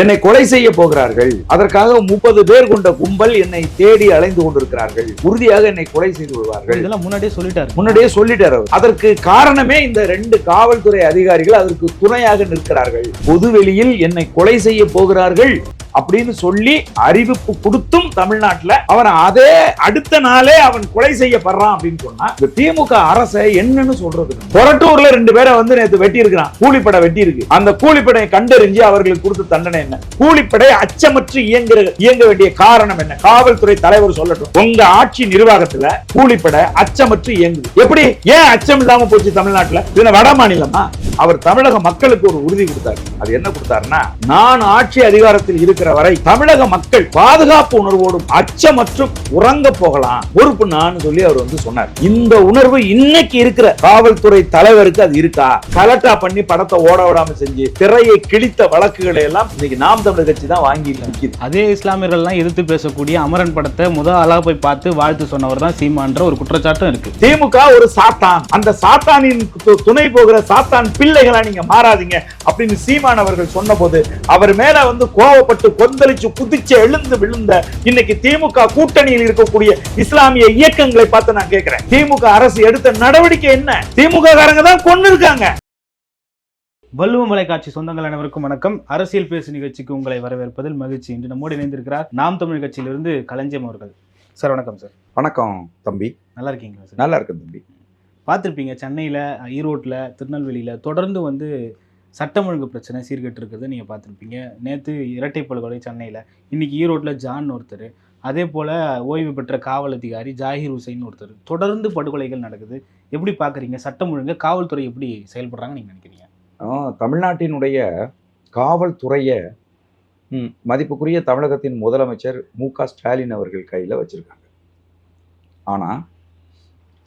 என்னை கொலை செய்ய போகிறார்கள். அதற்காக முப்பது பேர் கொண்ட கும்பல் என்னை தேடி அலைந்து கொண்டிருக்கிறார்கள். உறுதியாக என்னை கொலை செய்து விடுவார்கள். இதெல்லாம் முன்னாடியே சொல்லிட்டாரு. முன்னாடியே சொல்லிட்டார் அவர். அதற்கு காரணமே இந்த ரெண்டு காவல்துறை அதிகாரிகள் அதற்கு துணையாக நிற்கிறார்கள். பொதுவெளியில் என்னை கொலை செய்ய போகிறார்கள் அப்படின்னு சொல்லி அறிவிப்பு கொடுத்தும் தமிழ்நாட்டுல அவன் அதே அடுத்த நாளே அவன் கொலை செய்யப்படுறான் அப்படின்னு சொன்னா இந்த திமுக அரசை என்னன்னு சொல்றது கொரட்டூர்ல ரெண்டு பேரை வந்து நேத்து வெட்டி இருக்கிறான் கூலிப்படை வெட்டி இருக்கு அந்த கூலிப்படையை கண்டறிஞ்சு அவர்களுக்கு கொடுத்த தண்டனை என்ன? கூலிப்படை அச்சமற்று இயங்குற இயங்க வேண்டிய காரணம் என்ன? காவல்துறை தலைவர் சொல்லட்டும். உங்க ஆட்சி நிர்வாகத்துல கூலிப்படை அச்சமற்று இயங்குது. எப்படி? ஏன் அச்சம் இல்லாம போச்சு தமிழ்நாட்டுல? இதுல வட மாநிலமா? அவர் தமிழக மக்களுக்கு ஒரு உறுதி கொடுத்தாரு. அது என்ன கொடுத்தாருன்னா நான் ஆட்சி அதிகாரத்தில் இருக்கிற வரை தமிழக மக்கள் பாதுகாப்பு உணர்வோடும் அச்சமற்றும் உறங்க போகலாம். பொறுப்பு நான் சொல்லி அவர் வந்து சொன்னார். இந்த உணர்வு இன்னைக்கு இருக்கிற காவல்துறை தலைவருக்கு அது இருக்கா? கலட்டா பண்ணி படத்தை ஓட விடாம செஞ்சு திரையை கிழித்த வழக்குகளை எல்லாம் இன்னைக்கு நாம் தமிழர் கட்சி தான் வாங்கி நிற்கிது. அதே இஸ்லாமியர்கள்லாம் எதிர்த்து பேசக்கூடிய அமரன் படத்தை முத ஆளா போய் பார்த்து வாழ்த்து சொன்னவர் தான் சீமான்ற ஒரு குற்றச்சாட்டும் இருக்கு. திமுக ஒரு சாத்தான். அந்த சாத்தானின் துணை போகிற சாத்தான் பிள்ளைகளா நீங்க மாறாதீங்க அப்படின்னு சீமான் அவர்கள் சொன்னபோது அவர் மேல வந்து கோவப்பட்டு கொந்தளிச்சு குதிச்சு எழுந்து விழுந்த இன்னைக்கு திமுக கூட்டணியில் இருக்கக்கூடிய இஸ்லாமிய இயக்கங்களை பார்த்து நான் கேட்கிறேன். திமுக அரசு எடுத்த நடவடிக்கை என்ன? திமுக காரங்க தான் கொண்டு இருக்காங்க. வள்ளுவமலை காட்சி சொந்தங்கள் அனைவருக்கும் வணக்கம். அரசியல் பேசு நிகழ்ச்சிக்கு உங்களை வரவேற்பதில் மகிழ்ச்சி. இன்று நம்மோடு இணைந்திருக்கிறார் நாம் தமிழ் கட்சியிலிருந்து களஞ்சியம் அவர்கள். சார் வணக்கம் சார். வணக்கம் தம்பி. நல்லா இருக்கீங்களா சார்? நல்லா இருக்கு தம்பி. பார்த்துருப்பீங்க சென்னையில் ஈரோட்டில் திருநெல்வேலியில் தொடர்ந்து வந்து சட்டம் ஒழுங்கு பிரச்சனை சீர்கெட்டு இருக்கிறத நீங்கள் பார்த்துருப்பீங்க. நேற்று இரட்டை படுகொலை சென்னையில் இன்றைக்கி ஈரோட்டில் ஜான் ஒருத்தர் அதே போல் ஓய்வு பெற்ற காவல் அதிகாரி ஜாகிர் ஹுசைன் ஒருத்தர். தொடர்ந்து படுகொலைகள் நடக்குது. எப்படி பார்க்குறீங்க? சட்டம் ஒழுங்கு காவல்துறை எப்படி செயல்படுறாங்கன்னு நீங்கள் நினைக்கிறீங்க? தமிழ்நாட்டினுடைய காவல்துறையை மதிப்புக்குரிய தமிழகத்தின் முதலமைச்சர் மு க ஸ்டாலின் அவர்கள் கையில் வச்சுருக்காங்க. ஆனால்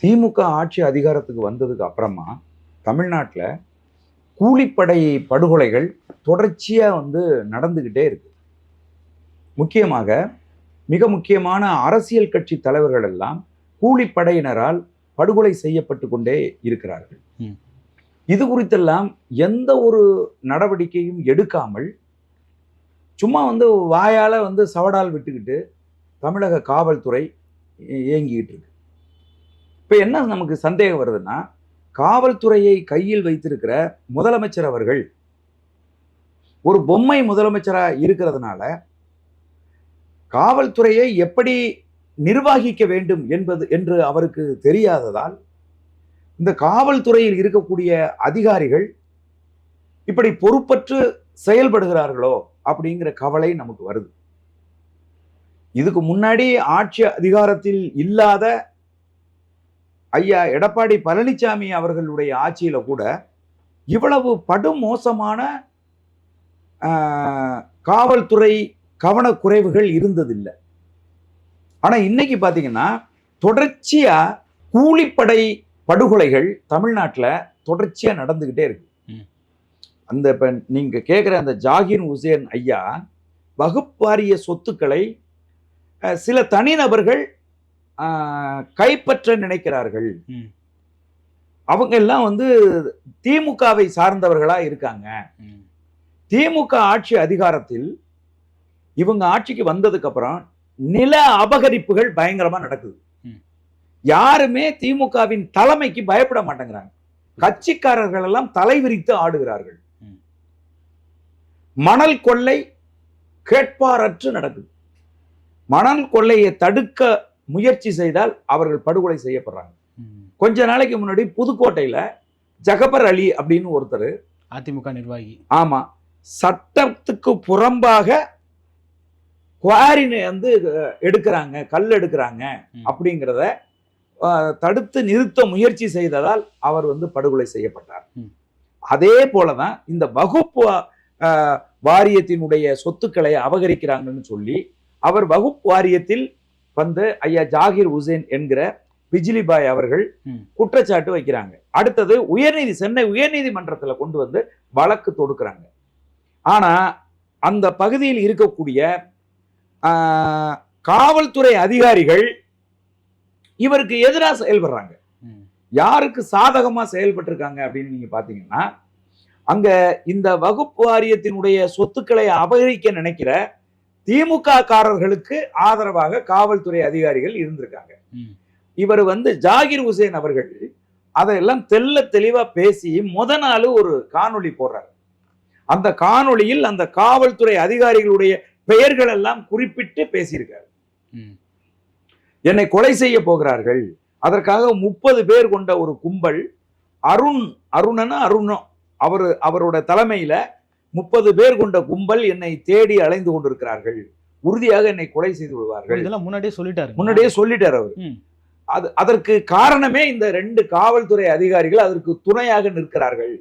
திமுக ஆட்சி அதிகாரத்துக்கு வந்ததுக்கு அப்புறமா தமிழ்நாட்டில் கூலிப்படை படுகொலைகள் தொடர்ச்சியாக வந்து நடந்துக்கிட்டே இருக்கு. முக்கியமாக மிக முக்கியமான அரசியல் கட்சி தலைவர்கள் எல்லாம் கூலிப்படையினரால் படுகொலை செய்யப்பட்டு கொண்டே இருக்கிறார்கள். இது குறித்தெல்லாம் எந்த ஒரு நடவடிக்கையும் எடுக்காமல் சும்மா வந்து வாயால வந்து சவடால் விட்டுக்கிட்டு தமிழக காவல்துறை இயங்கிக்கிட்டு இருக்கு. இப்போ என்ன நமக்கு சந்தேகம் வருதுன்னா காவல்துறையை கையில் வைத்திருக்கிற முதலமைச்சர் அவர்கள் ஒரு பொம்மை முதலமைச்சராக இருக்கிறதுனால காவல்துறையை எப்படி நிர்வகிக்க வேண்டும் என்பது என்று அவருக்கு தெரியாததால் இந்த காவல்துறையில் இருக்கக்கூடிய அதிகாரிகள் இப்படி பொறுப்பற்று செயல்படுகிறார்களோ அப்படிங்கிற கவலை நமக்கு வருது. இதுக்கு முன்னாடி ஆட்சி அதிகாரத்தில் இல்லாத ஐயா எடப்பாடி பழனிசாமி அவர்களுடைய ஆட்சியில கூட இவ்வளவு படுமோசமான காவல்துறை கவனக்குறைவுகள் இருந்ததில்லை ஆனா இன்னைக்கு பாத்தீங்கன்னா தொடர்ச்சியா கூலிப்படை படுகொலைகள் தமிழ்நாட்டுல தொடர்ச்சியா நடந்துகிட்டே இருக்கு. அந்த இப்ப நீங்க கேட்குற அந்த ஜாகிர் ஹுசேன் ஐயா வகுப்பாரிய சொத்துக்களை சில தனிநபர்கள் கைப்பற்ற நினைக்கிறார்கள். அவங்க எல்லாம் வந்து திமுகவை சார்ந்தவர்களா இருக்காங்க. திமுக ஆட்சி அதிகாரத்தில் இவங்க ஆட்சிக்கு வந்ததுக்கு அப்புறம் நில அபகரிப்புகள் பயங்கரமா நடக்குது. யாருமே திமுகவின் தலைமைக்கு பயப்பட மாட்டேங்கிறாங்க கட்சிக்காரர்கள் எல்லாம் தலைவிரித்து ஆடுகிறார்கள் ம். மணல் கொள்ளை கேட்பாரற்று நடக்குது மணல் கொள்ளையை தடுக்க முயற்சி செய்தால் அவர்கள் படுகொலை செய்யப்படுறாங்க. கொஞ்ச நாளைக்கு முன்னாடி புதுக்கோட்டையில ஜகபர் அலி அப்படின்னு ஒருத்தர் அதிமுக நிர்வாகி ஆமா சட்டத்துக்கு புறம்பாக குவாரினை வந்து எடுக்கிறாங்க கல் எடுக்கிறாங்க. அப்படிங்கிறத தடுத்து நிறுத்த முயற்சி செய்ததால் அவர் வந்து படுகொலை செய்யப்பட்டார். அதே போலதான் இந்த வகுப்பு வாரியத்தினுடைய சொத்துக்களை அபகரிக்கிறாங்கன்னு சொல்லி அவர் வகுப்பு வாரியத்தில் வந்து ஐயா ஜாகிர் ஹுசேன் என்கிற பிஜிலிபாய் அவர்கள். குற்றச்சாட்டு வைக்கிறாங்க அடுத்தது உயர்நீதி சென்னை உயர்நீதிமன்றத்துல கொண்டு வந்து வழக்கு தொடுக்கிறாங்க ஆனா அந்த பகுதியில் இருக்கக்கூடிய ஆஹ், காவல்துறை அதிகாரிகள் இவருக்கு எதிராக செயல்படுறாங்க. யாருக்கு சாதகமா செயல்பட்டிருக்காங்க அப்படின்னு நீங்க பாத்தீங்கன்னா அங்க இந்த வகுப்பு வாரியத்தினுடைய சொத்துக்களை அபகரிக்க நினைக்கிற திமுக காரர்களுக்கு ஆதரவாக காவல்துறை அதிகாரிகள் இருந்திருக்காங்க. இவர் வந்து ஜாகிர் ஹுசேன் அவர்கள் அதையெல்லாம் தெள்ள தெளிவா பேசி முத நாள் ஒரு காணொளி போடுறாரு அந்த காணொளியில் அந்த காவல்துறை அதிகாரிகளுடைய பெயர்கள் எல்லாம் குறிப்பிட்டு பேசியிருக்காரு. என்னை கொலை செய்ய போகிறார்கள் அதற்காக முப்பது பேர் கொண்ட ஒரு கும்பல் அருண் அருணனா அருணோ அவர் அவரோட தலைமையில முப்பது பேர் கொண்ட கும்பல் என்னை தேடி அலைந்து கொண்டிருக்கிறார்கள். உறுதியாக என்னை கொலை செய்து விடுவார்கள். இதெல்லாம் முன்னாடியே சொல்லிட்டாரு. முன்னாடியே சொல்லிட்டார் அவர். அது அதற்கு காரணமே இந்த ரெண்டு காவல்துறை அதிகாரிகள் அதற்கு துணையாக நிற்கிறார்கள்.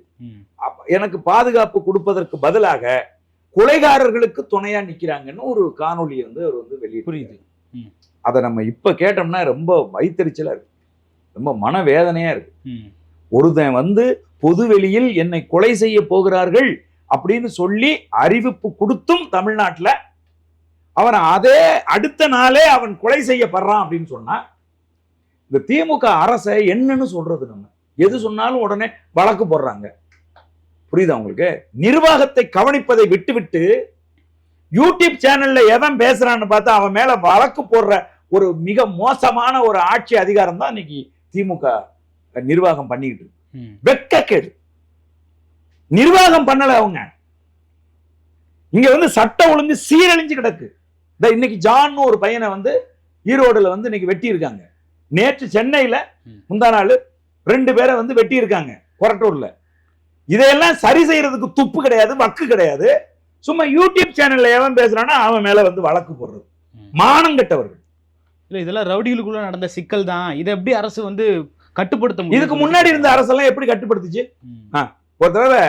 எனக்கு பாதுகாப்பு கொடுப்பதற்கு பதிலாக கொலைகாரர்களுக்கு துணையா நிக்கிறாங்கன்னு ஒரு காணொளி வந்து அவர் வந்து வெளியிட்டு புரியுது. அதை நம்ம இப்ப கேட்டோம்னா ரொம்ப வைத்தறிச்சலா இருக்கு. ரொம்ப மனவேதனையா இருக்கு. ஒருத்தன் வந்து பொதுவெளியில் என்னை கொலை செய்ய போகிறார்கள். அப்படின்னு சொல்லி அறிவிப்பு கொடுத்தும் தமிழ்நாட்டுல அவன் அதே அடுத்த நாளே அவன் கொலை செய்யப்படுறான் அப்படின்னு சொன்னா இந்த திமுக அரசை என்னன்னு சொல்றது நம்ம எது சொன்னாலும் உடனே வழக்கு போடுறாங்க புரியுதா உங்களுக்கு நிர்வாகத்தை கவனிப்பதை விட்டுவிட்டு யூடியூப் சேனல்ல எவன் பேசுறான்னு பார்த்தா அவன் மேல வழக்கு போடுற ஒரு மிக மோசமான ஒரு ஆட்சி அதிகாரம் தான் இன்னைக்கு திமுக நிர்வாகம் பண்ணிக்கிட்டு இருக்கு. ம். நிர்வாகம் பண்ணல அவங்க. இங்க வந்து சட்டம் ஒழுங்கு சீரழிஞ்சு கிடக்கு. இந்த இன்னைக்கு ஜான்னு ஒரு பையனை வந்து ஈரோடுல வந்து இன்னைக்கு வெட்டி இருக்காங்க நேற்று சென்னையில. முந்தா நாள் ரெண்டு பேரை வந்து வெட்டி இருக்காங்க கொரட்டூர்ல இதையெல்லாம் சரி செய்யறதுக்கு துப்பு கிடையாது வக்கு கிடையாது. சும்மா யூடியூப் சேனல்ல எவன் பேசுறானா அவன் மேல வந்து வழக்கு போடுறது. மானம் கெட்டவர்கள். இல்ல இதெல்லாம் ரவுடிகளுக்குள்ள நடந்த சிக்கல் தான். இதை எப்படி அரசு வந்து கட்டுப்படுத்த முடியும்? இதுக்கு முன்னாடி இருந்த அரசெல்லாம் எப்படி கட்டுப்படுத்துச்சு. ஒரு தடவை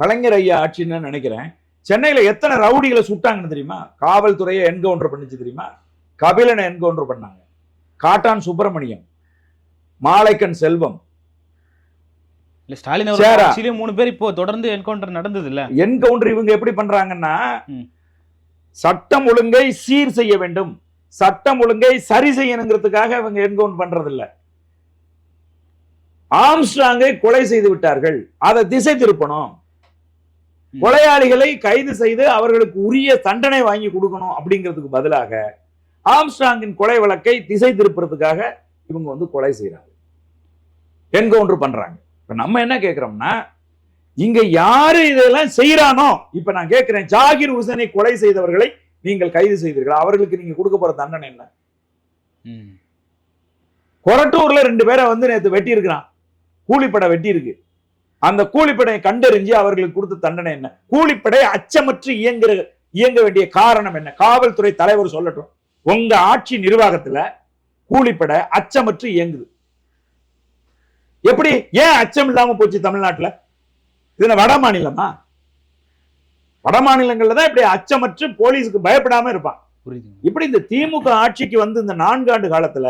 கலைஞர் ஐயா ஆட்சின்னு நினைக்கிறேன். சென்னையில எத்தனை ரவுடிகளை சுட்டாங்கன்னு தெரியுமா? காவல்துறையை என்கவுண்டர் பண்ணிச்சு தெரியுமா? கபிலனை என்கவுண்டர் பண்ணாங்க. காட்டான் சுப்பிரமணியம் மாலைக்கன் செல்வம். இல்ல ஸ்டாலின் மூணு பேர் இப்போ தொடர்ந்து என்கவுண்டர் நடந்தது இல்ல என்கவுண்டர் இவங்க எப்படி பண்றாங்கன்னா. சட்டம் ஒழுங்கை சீர் செய்ய வேண்டும். சட்டம் ஒழுங்கை சரி செய்யணுங்கிறதுக்காக இவங்க என்கவுண்டர் பண்றது இல்ல ஆம்ஸ்ட்ராங்கை கொலை செய்து விட்டார்கள். அதை திசை திருப்பணும். கொலையாளிகளை கைது செய்து அவர்களுக்கு உரிய தண்டனை வாங்கி கொடுக்கணும் அப்படிங்கிறதுக்கு பதிலாக ஆம்ஸ்ட்ராங்கின் கொலை வழக்கை திசை திருப்புறதுக்காக இவங்க வந்து கொலை செய்யறாங்க என்கவுண்டர் பண்றாங்க. இப்ப நம்ம என்ன கேக்குறோம்னா இங்க யாரு இதெல்லாம் செய்யறானோ இப்ப நான் கேட்கிறேன் ஜாகிர் ஹுசனை கொலை செய்தவர்களை நீங்கள் கைது செய்தீர்கள்? அவர்களுக்கு நீங்க கொடுக்க போற தண்டனை என்ன. கொரட்டூர்ல ரெண்டு பேரை வந்து நேத்து வெட்டி இருக்கிறான் கூலிப்படை வெட்டி இருக்கு அந்த கூலிப்படையை கண்டறிஞ்சு அவர்களுக்கு கொடுத்த தண்டனை என்ன? கூலிப்படை அச்சமற்று இயங்குற இயங்க வேண்டிய காரணம் என்ன? காவல்துறை தலைவர் சொல்லட்டும். உங்க ஆட்சி நிர்வாகத்துல கூலிப்படை அச்சமற்று இயங்குது. எப்படி? ஏன் அச்சம் இல்லாம போச்சு தமிழ்நாட்டுல? இதுல வட மாநிலமா? வட மாநிலங்கள்ல தான் இப்படி அச்சமற்று போலீஸுக்கு பயப்படாம இருப்பான். புரியுதுங்க. இப்படி இந்த திமுக ஆட்சிக்கு வந்து இந்த நான்காண்டு காலத்துல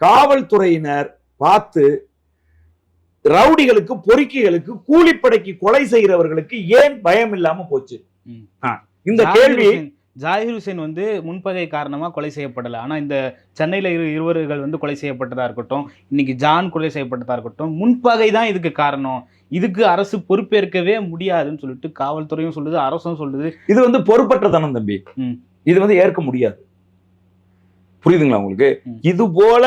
காவல்துறையினர் பார்த்து ரவுடிகளுக்கு பொறுக்கிகளுக்கு கூலிப்படைக்கு கொலை செய்கிறவர்களுக்கு ஏன் பயம் இல்லாம போச்சு? இந்த கேள்வி ஜாகிர் ஹுசேன் வந்து முன்பகை காரணமா கொலை செய்யப்படல. ஆனா இந்த சென்னையில இரு இருவர்கள் வந்து கொலை செய்யப்பட்டதா இருக்கட்டும் இன்னைக்கு ஜான் கொலை செய்யப்பட்டதா இருக்கட்டும் முன்பகை தான் இதுக்கு காரணம். இதுக்கு அரசு பொறுப்பேற்கவே முடியாதுன்னு சொல்லிட்டு காவல்துறையும் சொல்லுது அரசும் சொல்லுது. இது வந்து பொறுப்பற்றத்தனம் தம்பி? ம். இது வந்து ஏற்க முடியாது. புரியுதுங்களா உங்களுக்கு. இது போல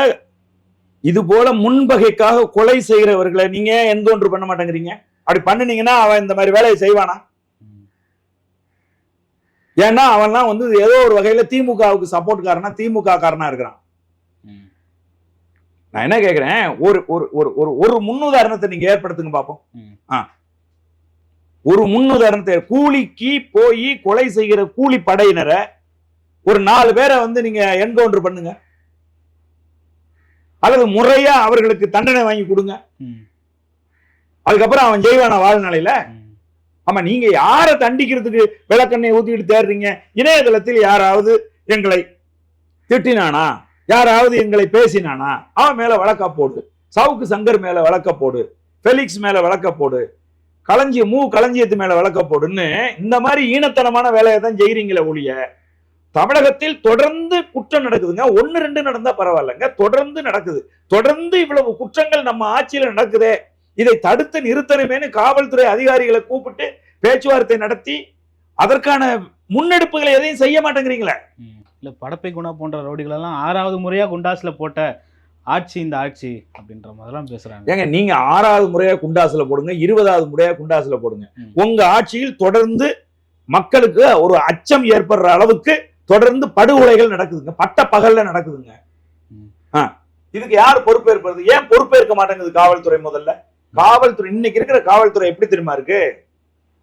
இது போல முன்பகைக்காக கொலை செய்கிறவர்களை நீங்க என்கவுண்டர் பண்ண மாட்டேங்கிறீங்க அப்படி பண்ணுனீங்கன்னா அவன் இந்த மாதிரி வேலையை செய்வானா. ஏன்னா அவன்லாம் வந்து ஏதோ ஒரு வகையில திமுகவுக்கு சப்போர்ட் காரனா திமுக காரனா இருக்கிறான். நான் என்ன கேக்குறேன் ஒரு ஒரு ஒரு ஒரு ஒரு முன்னுதாரணத்தை நீங்க ஏற்படுத்துங்க பாப்போம் ம். ஆ. ஒரு முன்னுதாரணத்தை கூலிக்கு போய் கொலை செய்கிற கூலி படையினரை ஒரு நாலு பேரை வந்து நீங்க என்கவுண்டர் பண்ணுங்க அல்லது முறையா அவர்களுக்கு தண்டனை வாங்கி கொடுங்க. அதுக்கப்புறம் அவன் ஜெய்வான வாழ்நிலையில. ஆமா நீங்க யாரை தண்டிக்கிறதுக்கு விளக்கெண்ணெய் ஊத்திக்கிட்டு தேடுறீங்க இணையதளத்தில் யாராவது எங்களை திட்டினானா? யாராவது எங்களை பேசினானா? அவன் மேல வழக்கா போடு. சவுக்கு சங்கர் மேல வழக்க போடு. ஃபெலிக்ஸ் மேல வழக்க போடு. களஞ்சிய மூ களஞ்சியத்து மேல வழக்க போடுன்னு இந்த மாதிரி ஈனத்தனமான வேலையை தான் செய்றீங்களே ஒழிய தமிழகத்தில் தொடர்ந்து குற்றம் நடக்குதுங்க. ஒன்னு ரெண்டு நடந்தா பரவாயில்லைங்க. தொடர்ந்து நடக்குது. தொடர்ந்து இவ்வளவு குற்றங்கள் நம்ம ஆட்சியில நடக்குதே. இதை தடுத்து நிறுத்தணுமேனு காவல்துறை அதிகாரிகளை கூப்பிட்டு பேச்சுவார்த்தை நடத்தி அதற்கான முன்னெடுப்புகளை எதையும் செய்ய மாட்டேங்கிறீங்களே. இல்ல படப்பை குணா போன்ற ரவுடிகளெல்லாம் ஆறாவது முறையா குண்டாஸ்ல போட்ட ஆட்சி இந்த ஆட்சி அப்படின்ற மாதிரிலாம் பேசுறாங்க. ஏங்க நீங்க ஆறாவது முறையா குண்டாசுல போடுங்க இருபதாவது முறையா குண்டாசுல போடுங்க. உங்க ஆட்சியில் தொடர்ந்து மக்களுக்கு ஒரு அச்சம் ஏற்படுற அளவுக்கு தொடர்ந்து படுகொலைகள் நடக்குதுங்க. பட்ட பகல்ல நடக்குதுங்க. இதுக்கு யார் பொறுப்பேற்பது? ஏன் பொறுப்பேற்க மாட்டேங்குது காவல்துறை முதல்ல? காவல்துறை இன்னைக்கு இருக்கிற காவல்துறை எப்படி தெரியுமா இருக்கு?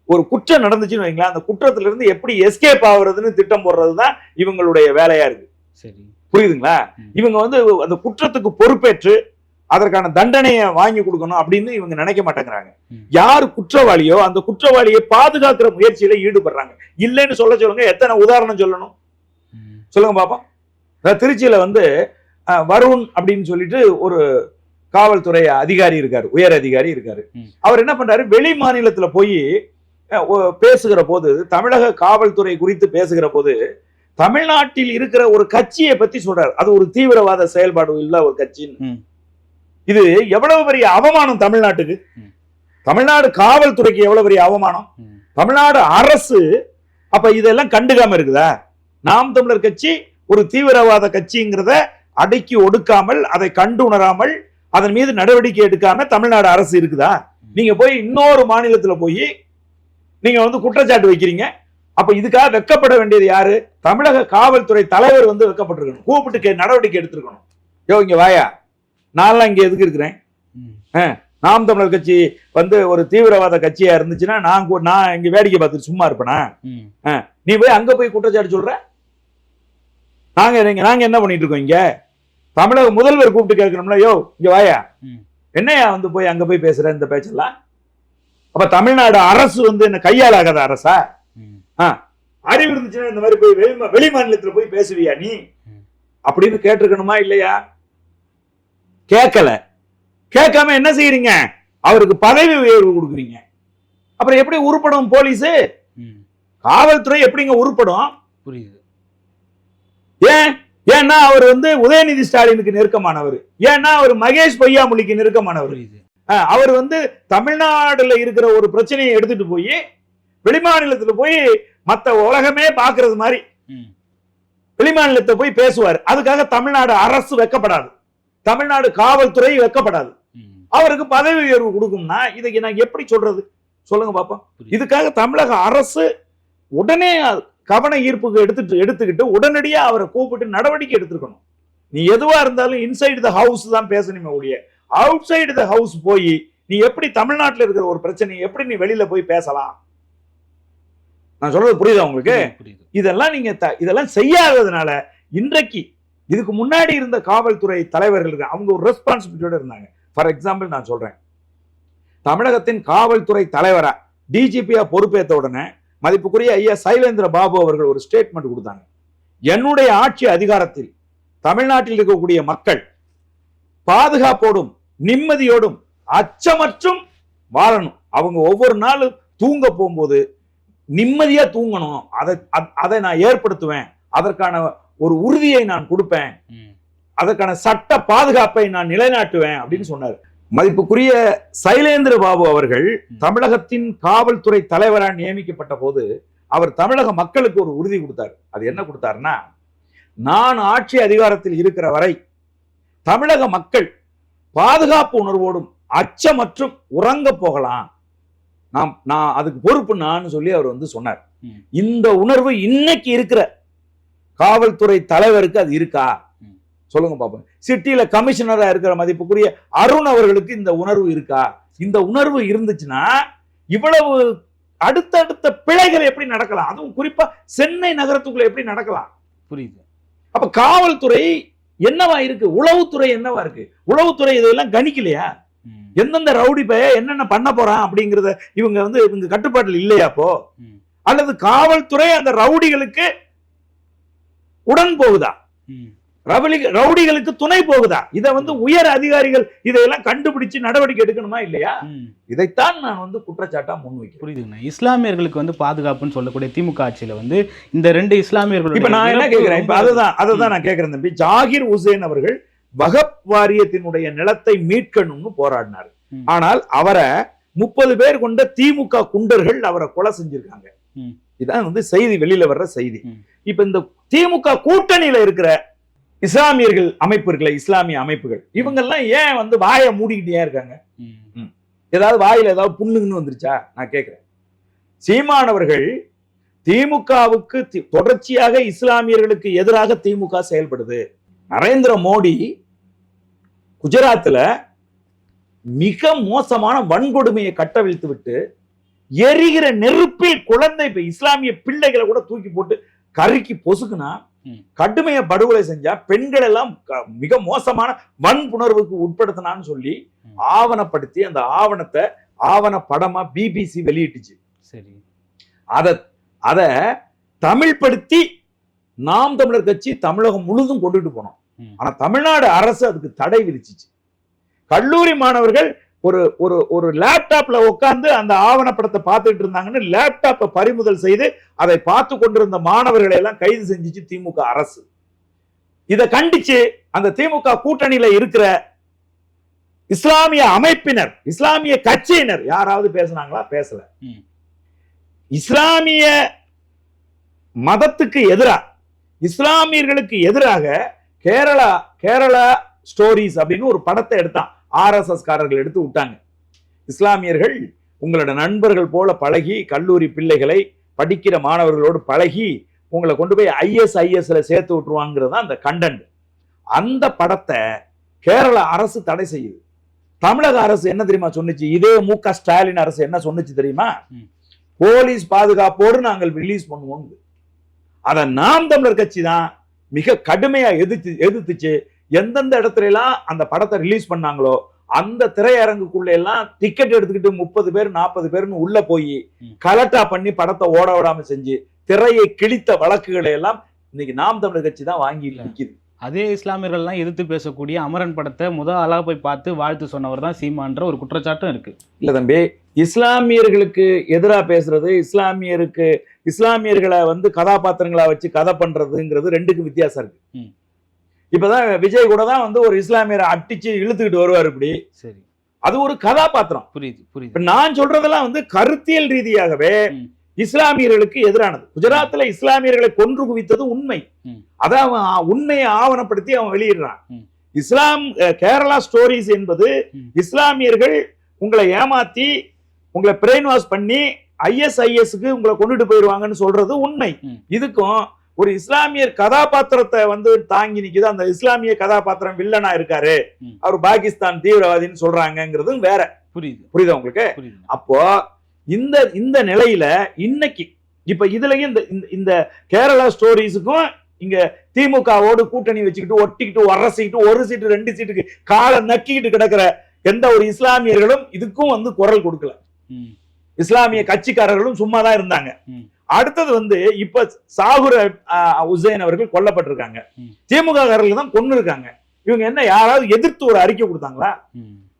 ஒரு குற்றம் நடந்துச்சுன்னு வைங்களேன் அந்த குற்றத்துல இருந்து எப்படி எஸ்கேப் ஆகுறதுன்னு திட்டம் போடுறதுதான் இவங்களுடைய வேலையா இருக்கு. சரி. புரியுதுங்களா. இவங்க வந்து அந்த குற்றத்துக்கு பொறுப்பேற்று அதற்கான தண்டனையை வாங்கி கொடுக்கணும் அப்படின்னு இவங்க நினைக்க மாட்டேங்கிறாங்க. யார் குற்றவாளியோ அந்த குற்றவாளியை பாதுகாக்கிற முயற்சியில ஈடுபடுறாங்க. இல்லைன்னு சொல்ல சொல்லுங்க எத்தனை உதாரணம் சொல்லணும். சொல்லுங்க பாப்போம் திருச்சியில வந்து வருண் அப்படின்னு சொல்லிட்டு ஒரு காவல்துறை அதிகாரி இருக்காரு உயர் அதிகாரி இருக்காரு. அவர் என்ன பண்றாரு வெளி மாநிலத்துல போய் பேசுகிற போது தமிழக காவல்துறை குறித்து பேசுகிற போது தமிழ்நாட்டில் இருக்கிற ஒரு கட்சியை பத்தி சொல்றாரு அது ஒரு தீவிரவாத செயல்பாடு இல்ல ஒரு கட்சின்னு. இது எவ்வளவு பெரிய அவமானம் தமிழ்நாட்டுக்கு. தமிழ்நாடு காவல்துறைக்கு எவ்வளவு பெரிய அவமானம். தமிழ்நாடு அரசு அப்ப இதெல்லாம் கண்டுக்காம இருக்குதா நாம் தமிழர் கட்சி ஒரு தீவிரவாத கட்சிங்கிறத அடக்கி ஒடுக்காமல் அதை கண்டு உணராமல் அதன் மீது நடவடிக்கை எடுக்காம தமிழ்நாடு அரசு இருக்குதா? நீங்க போய் இன்னொரு மாநிலத்துல போய் நீங்க வந்து குற்றச்சாட்டு வைக்கிறீங்க. அப்ப இதுக்காக வெக்கப்பட வேண்டியது யாரு? தமிழக காவல்துறை தலைவர் வந்து வெக்கப்பட்டிருக்கணும். கூப்பிட்டு நடவடிக்கை எடுத்திருக்கணும். யோ இங்க வாயா. நான்லாம் இங்க எதுக்கு இருக்கிறேன். நாம் தமிழர் கட்சி வந்து ஒரு தீவிரவாத கட்சியா இருந்துச்சுன்னா நான் நான் இங்க வேடிக்கை பார்த்துட்டு சும்மா இருப்பேனா. நீ போய் அங்க போய் குற்றச்சாட்டு சொல்ற? நாங்க நீங்க- என்ன பண்ணிட்டு இருக்கோம் இங்க? தமிழக முதல்வர் கூப்பிட்டு கேட்கணும்ல யோ இங்க வாயா. என்னையா வந்து போய் அங்க போய் பேசுற இந்த பேச்செல்லாம்? அப்ப தமிழ்நாடு அரசு வந்து என்ன கையால் ஆகாத அரசா. அறிவு இருந்துச்சுன்னா இந்த மாதிரி போய் வெளி வெளி மாநிலத்துல போய் பேசுவியா நீ. அப்படின்னு கேட்டிருக்கணுமா இல்லையா? கேட்கல. கேட்காம என்ன செய்யறீங்க அவருக்கு பதவி உயர்வு கொடுக்குறீங்க. அப்புறம் எப்படி உருப்படும் போலீஸ். காவல்துறை எப்படிங்க உருப்படும்? புரியுது. ஏன்? ஏன்னா அவர் வந்து உதயநிதி ஸ்டாலினுக்கு நெருக்கமானவர். ஏன்னா அவர் மகேஷ் பொய்யாமொழிக்கு நெருக்கமானவர். அவர் வந்து தமிழ்நாடுல இருக்கிற ஒரு பிரச்சனையை எடுத்துட்டு போய் வெளிமாநிலத்துல போய் மத்த உலகமே பாக்குறது மாதிரி. வெளிமாநிலத்தை போய் பேசுவார். அதுக்காக தமிழ்நாடு அரசு வெக்கப்படாது. தமிழ்நாடு காவல்துறை வெக்கப்படாது. அவருக்கு பதவி உயர்வு கொடுக்கும்னா இதை நான் எப்படி சொல்றது? சொல்லுங்க பாப்போம். இதுக்காக தமிழக அரசு உடனே கவன ஈர்ப்புக்கு எடுத்துட்டு எடுத்துக்கிட்டு உடனடியா அவரை கூப்பிட்டு நடவடிக்கை எடுத்துக்கணும் நீ எதுவா இருந்தாலும் இன்சைடு த ஹவுஸ் தான் பேசணுமே ஒழிய அவுட் சைடு த ஹவுஸ் போய் நீ எப்படி தமிழ்நாட்டுல இருக்கிற ஒரு பிரச்சனையை எப்படி நீ வெளியில போய் பேசலாம்? நான் சொல்றது புரியுதா உங்களுக்கு? இதெல்லாம் நீங்க இதெல்லாம் செய்யாததுனால இன்றைக்கு இதுக்கு முன்னாடி இருந்த காவல்துறை தலைவர்கள். அவங்க ஒரு ரெஸ்பான்சிபிலிட்டியோட இருந்தாங்க. ஃபார் எக்ஸாம்பிள் நான் சொல்றேன். தமிழகத்தின் காவல்துறை தலைவரா டிஜிபியா பொறுப்பேற்ற உடனே மதிப்புக்குரிய ஐயா சைலேந்திர பாபு அவர்கள் ஒரு ஸ்டேட்மெண்ட் கொடுத்தாங்க. என்னுடைய ஆட்சி அதிகாரத்தில் தமிழ்நாட்டில் இருக்கக்கூடிய மக்கள் பாதுகாப்போடும் நிம்மதியோடும் அச்சமற்றும் வாழணும். அவங்க ஒவ்வொரு நாளும் தூங்க போகும்போது நிம்மதியா தூங்கணும். அதை அதை நான் ஏற்படுத்துவேன். அதற்கான ஒரு உறுதியை நான் கொடுப்பேன். அதற்கான சட்ட பாதுகாப்பை நான் நிலைநாட்டுவேன் அப்படின்னு சொன்னார். மதிப்புக்குரிய சைலேந்திர பாபு அவர்கள். தமிழகத்தின் காவல்துறை தலைவராக நியமிக்கப்பட்ட போது அவர் தமிழக மக்களுக்கு ஒரு உறுதி கொடுத்தார் அது என்ன கொடுத்தாருன்னா நான் ஆட்சி அதிகாரத்தில் இருக்கிற வரை தமிழக மக்கள் பாதுகாப்பு உணர்வோடும் அச்சமற்றும் உறங்க போகலாம் நாம் நான் அதுக்கு பொறுப்பு நான் சொல்லி அவர் வந்து சொன்னார். இந்த உணர்வு இன்னைக்கு இருக்கிற காவல்துறை தலைவருக்கு அது இருக்கா. சொல்லுங்க பாப்போம். சிட்டியில கமிஷனரா இருக்கிற மதிப்புக்குரிய அருண் அவர்களுக்கு இந்த உணர்வு இருக்கா? இந்த உணர்வு இருந்துச்சுன்னா இவ்வளவு அடுத்தடுத்த பிழைகள் எப்படி நடக்கலாம்? அதுவும் குறிப்பா சென்னை நகரத்துக்குள்ள எப்படி நடக்கலாம்? புரியுது. அப்ப காவல்துறை என்னவா இருக்கு? உளவுத்துறை என்னவா இருக்கு? உளவுத்துறை இதெல்லாம் கணிக்கலையா. எந்தெந்த ரவுடி பைய என்னென்ன பண்ண போறான் அப்படிங்கறத இவங்க வந்து இவங்க கட்டுப்பாட்டில் இல்லையா அப்போ. அல்லது காவல்துறை அந்த ரவுடிகளுக்கு உடன் போகுதா? ம். ரவுடி ரவுடிகளுக்கு துணை போகுதா இதை வந்து உயர் அதிகாரிகள் இதையெல்லாம் கண்டுபிடிச்சு நடவடிக்கை எடுக்கணுமா இல்லையா. இதைத்தான் நான் வந்து குற்றச்சாட்டா முன்வைக்கிறேன் புரியுதுங்கண்ணா இஸ்லாமியர்களுக்கு வந்து பாதுகாப்புன்னு சொல்லக்கூடிய திமுக ஆட்சியில வந்து இந்த ரெண்டு இஸ்லாமியர்களுடைய இப்ப நான் என்ன கேக்குறேன் இப்ப அதுதான் அதுதான் நான் கேக்குறேன் தம்பி ஜாகிர் ஹுசேன் அவர்கள் வகப் வாரியத்தினுடைய நிலத்தை மீட்கணும்னு போராடினார். ஆனால் அவரை முப்பது பேர் கொண்ட திமுக குண்டர்கள் அவரை கொலை செஞ்சிருக்காங்க. இதான் வந்து செய்தி வெளியில வர்ற செய்தி. இப்ப இந்த திமுக கூட்டணியில இருக்கிற இஸ்லாமியர்கள் அமைப்பு இருக்குல்ல இஸ்லாமிய அமைப்புகள். இவங்கெல்லாம் ஏன் வந்து வாயை மூடிக்கிட்டே இருக்காங்க. ஏதாவது வாயில ஏதாவது புண்ணுங்கன்னு வந்துருச்சா? நான் கேட்கிறேன் சீமானவர்கள் திமுகவுக்கு தொடர்ச்சியாக இஸ்லாமியர்களுக்கு எதிராக திமுக செயல்படுது. நரேந்திர மோடி குஜராத்ல மிக மோசமான வன்கொடுமையை கட்டவிழ்த்து விட்டு எரிகிற நெருப்பில் குழந்தை இஸ்லாமிய பிள்ளைகளை கூட தூக்கி போட்டு கருக்கி பொசுக்குனா. கடுமைய படுகொலை செஞ்சா பெண்கள் எல்லாம் மிக மோசமான வன்புணர்வுக்கு உட்படுத்தினான்னு சொல்லி. ஆவணப்படுத்தி அந்த ஆவணத்தை ஆவண படமா பிபிசி வெளியிட்டுச்சு. சரி. அத அத தமிழ்படுத்தி நாம் தமிழர் கட்சி தமிழகம் முழுதும் கொண்டுட்டு போனோம். ஆனா தமிழ்நாடு அரசு அதுக்கு தடை விதிச்சிச்சு. கல்லூரி மாணவர்கள் ஒரு ஒரு ஒரு லேப்டாப்ல உட்கார்ந்து அந்த ஆவணப்படத்தை பார்த்துட்டு இருந்தாங்கன்னு லேப்டாப்பை பறிமுதல் செய்து அதை பார்த்து கொண்டிருந்த மாணவர்களை எல்லாம் கைது செஞ்சுச்சு திமுக அரசு. இதை கண்டிச்சு அந்த திமுக கூட்டணியில இருக்கிற இஸ்லாமிய அமைப்பினர் இஸ்லாமிய கட்சியினர் யாராவது பேசுனாங்களா? பேசல. இஸ்லாமிய மதத்துக்கு எதிராக இஸ்லாமியர்களுக்கு எதிராக கேரளா கேரளா ஸ்டோரிஸ் அப்படின்னு ஒரு படத்தை எடுத்தான். ஆர்எஸ்எஸ் காரர்கள் எடுத்து விட்டாங்க. இஸ்லாமியர்கள் உங்களோட நண்பர்கள் போல பழகி கல்லூரி பிள்ளைகளை படிக்கிற மாணவர்களோடு பழகி உங்களை கொண்டு போய் ஐஎஸ் ஐஎஸ்ல சேர்த்து விட்டுருவாங்கிறது தான் அந்த கண்டென்ட் அந்த படத்தை கேரள அரசு தடை செய்யுது. தமிழக அரசு என்ன தெரியுமா சொன்னுச்சு? இதே மு க ஸ்டாலின் அரசு என்ன சொன்னுச்சு தெரியுமா. போலீஸ் பாதுகாப்போடு நாங்கள் ரிலீஸ் பண்ணுவோம் அத நாம் தமிழர் கட்சி தான் மிக கடுமையா எதிர்த்து எதிர்த்துச்சு. எந்தெந்த இடத்துல எல்லாம் அந்த படத்தை ரிலீஸ் பண்ணாங்களோ அந்த திரையரங்குக்குள்ள எல்லாம் டிக்கெட் எடுத்துக்கிட்டு முப்பது பேர் நாற்பது பேர்னு உள்ள போய் ம். கலட்டா பண்ணி படத்தை ஓட விடாம செஞ்சு திரையை கிழித்த வழக்குகளை எல்லாம் இன்னைக்கு நாம் தமிழர் கட்சி தான் வாங்கி நிக்குது அதே இஸ்லாமியர்கள்லாம் எதிர்த்து பேசக்கூடிய அமரன் படத்தை முத ஆளா போய் பார்த்து வாழ்த்து சொன்னவர் தான் சீமான்ற ஒரு குற்றச்சாட்டும் இருக்கு இல்ல தம்பி இஸ்லாமியர்களுக்கு எதிரா பேசுறது இஸ்லாமியருக்கு இஸ்லாமியர்களை வந்து கதாபாத்திரங்களா வச்சு கதை பண்றதுங்கிறது ரெண்டுக்கும் வித்தியாசம் இருக்கு. இப்பதான் விஜய் கூட தான் வந்து ஒரு இஸ்லாமியரை அட்டிச்சு இழுத்துக்கிட்டு வருவார் இப்படி சரி அது ஒரு கதாபாத்திரம் புரியுது புரியுது நான் சொல்றதெல்லாம் வந்து கருத்தியல் ரீதியாகவே. இஸ்லாமியர்களுக்கு எதிரானது குஜராத்ல இஸ்லாமியர்களை கொன்று குவித்தது உண்மை. அதான் அவன் உண்மையை ஆவணப்படுத்தி அவன் வெளியிடுறான். இஸ்லாம் கேரளா ஸ்டோரிஸ் என்பது. இஸ்லாமியர்கள் உங்களை ஏமாத்தி உங்களை பிரெயின் வாஷ் பண்ணி ஐஎஸ்ஐஎஸ்க்கு உங்களை கொண்டுட்டு போயிருவாங்கன்னு சொல்றது உண்மை. இதுக்கும் ஒரு இஸ்லாமியர் கதாபாத்திரத்தை வந்து தாங்கி நிக்குது. அந்த இஸ்லாமிய கதாபாத்திரம் வில்லனா இருக்காரு. அவர் பாகிஸ்தான் தீவிரவாதின்னு சொல்றாங்கங்கிறதும் வேற. புரியுது. புரியுதா உங்களுக்கு? அப்போ இந்த இந்த நிலையில இன்னைக்கு இப்ப இதுலயும் இந்த இந்த- கேரளா ஸ்டோரிஸுக்கும் இங்க திமுகவோடு கூட்டணி வச்சுக்கிட்டு ஒட்டிக்கிட்டு உரசிக்கிட்டு ஒரு சீட்டு ரெண்டு சீட்டுக்கு காலை நக்கிக்கிட்டு கிடக்கிற எந்த ஒரு இஸ்லாமியர்களும் இதுக்கும் வந்து குரல் கொடுக்கல. இஸ்லாமிய கட்சிக்காரர்களும் சும்மா தான் இருந்தாங்க. அடுத்தது வந்து இப்ப சாகுர் உசைன் அவர்கள் கொல்லப்பட்டிருக்காங்க. திமுக காரர்கள் தான் கொன்னு இருக்காங்க. இவங்க என்ன யாராவது எதிர்த்து ஒரு அறிக்கை கொடுத்தாங்களா?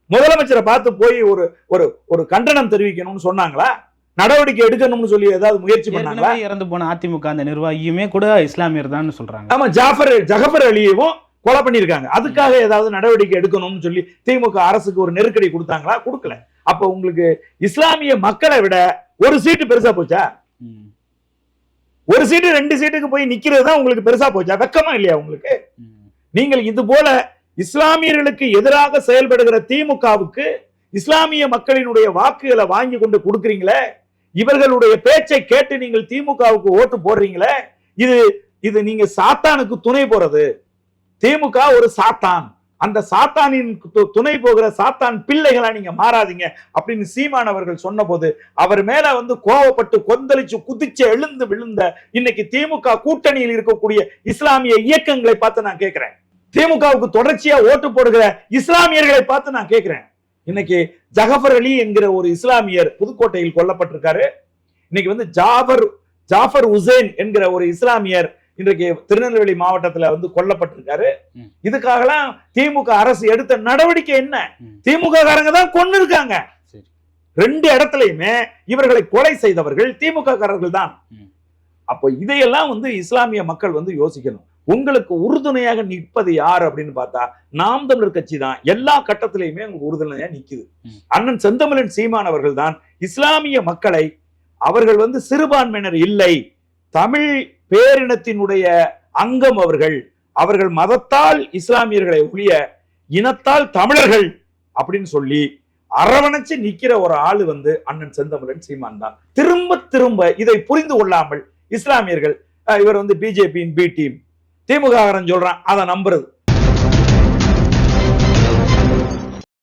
முதலமைச்சரை பார்த்து போய் ஒரு ஒரு ஒரு கண்டனம் தெரிவிக்கணும்னு சொன்னாங்களா? நடவடிக்கை எடுக்கணும்னு சொல்லி ஏதாவது முயற்சி பண்ணாங்களா? இறந்து போன அதிமுக அந்த நிர்வாகியுமே கூட இஸ்லாமியர் தான் சொல்றாங்க. ஆமா ஜாஃபர் ஜகபர் அலியவும் கொலை பண்ணிருக்காங்க அதுக்காக ஏதாவது நடவடிக்கை எடுக்கணும்னு சொல்லி திமுக அரசுக்கு ஒரு நெருக்கடி கொடுத்தாங்களா? கொடுக்கல. அப்ப உங்களுக்கு இஸ்லாமிய மக்களை விட ஒரு சீட்டு பெருசா போச்சா? ஒரு சீட்டு ரெண்டு சீட்டுக்கு போய் நிக்கிறது தான் உங்களுக்கு பெருசா போச்சா? வெக்கமா இல்லையா உங்களுக்கு? நீங்கள் இது போல இஸ்லாமியர்களுக்கு எதிராக செயல்படுகிற திமுகவுக்கு இஸ்லாமிய மக்களினுடைய வாக்குகளை வாங்கி கொண்டு கொடுக்குறீங்களே? இவர்களுடைய பேச்சை கேட்டு நீங்கள் திமுகவுக்கு ஓட்டு போடுறீங்களே? இது இது நீங்க சாத்தானுக்கு துணை போறது. திமுக ஒரு சாத்தான். அந்த சாத்தானின் துணை போகிற சாத்தான் பிள்ளைகளா நீங்க மாறாதீங்க அப்படின்னு சீமான் அவர்கள் சொன்னபோது அவர் மேல வந்து கோவப்பட்டு கொந்தளிச்சு குதிச்சு எழுந்து விழுந்த இன்னைக்கு திமுக கூட்டணியில் இருக்கக்கூடிய இஸ்லாமிய இயக்கங்களை பார்த்து நான் கேட்கிறேன் திமுகவுக்கு தொடர்ச்சியா ஓட்டு போடுகிற இஸ்லாமியர்களை பார்த்து நான் கேட்கிறேன் இன்னைக்கு ஜகஃபர் அலி என்கிற ஒரு இஸ்லாமியர் புதுக்கோட்டையில் கொல்லப்பட்டிருக்காரு. இன்னைக்கு வந்து ஜாபர் ஜாஃபர் உசேன் என்கிற ஒரு இஸ்லாமியர் இன்றைக்கு திருநெல்வேலி மாவட்டத்துல வந்து கொல்லப்பட்டிருக்காரு. இதுக்காகலாம் திமுக அரசு எடுத்த நடவடிக்கை என்ன. திமுக காரங்க தான் கொண்டு இருக்காங்க ரெண்டு இடத்துலயுமே இவர்களை கொலை செய்தவர்கள் திமுக காரர்கள் தான். அப்போ இதையெல்லாம் வந்து இஸ்லாமிய மக்கள் வந்து யோசிக்கணும். உங்களுக்கு உறுதுணையாக நிற்பது யார் அப்படின்னு பார்த்தா நாம் தமிழர் கட்சி தான். எல்லா கட்டத்திலையுமே உங்களுக்கு உறுதுணையா நிக்குது. ம். அண்ணன் செந்தமிழன் சீமான் அவர்கள் தான் இஸ்லாமிய மக்களை அவர்கள் வந்து சிறுபான்மையினர் இல்லை. தமிழ் பேரினத்தினுடைய அங்கம் அவர்கள். அவர்கள் மதத்தால் இஸ்லாமியர்களை ஒழிய இனத்தால் தமிழர்கள் அப்படின்னு சொல்லி அரவணைச்சு நிக்கிற ஒரு ஆளு வந்து அண்ணன் செந்தமிழன் சீமான் தான். திரும்ப திரும்ப இதை புரிந்து கொள்ளாமல் இஸ்லாமியர்கள் இவர் வந்து பிஜேபியின் பி டீம் திமுக சொல்றான் அதை நம்புறது.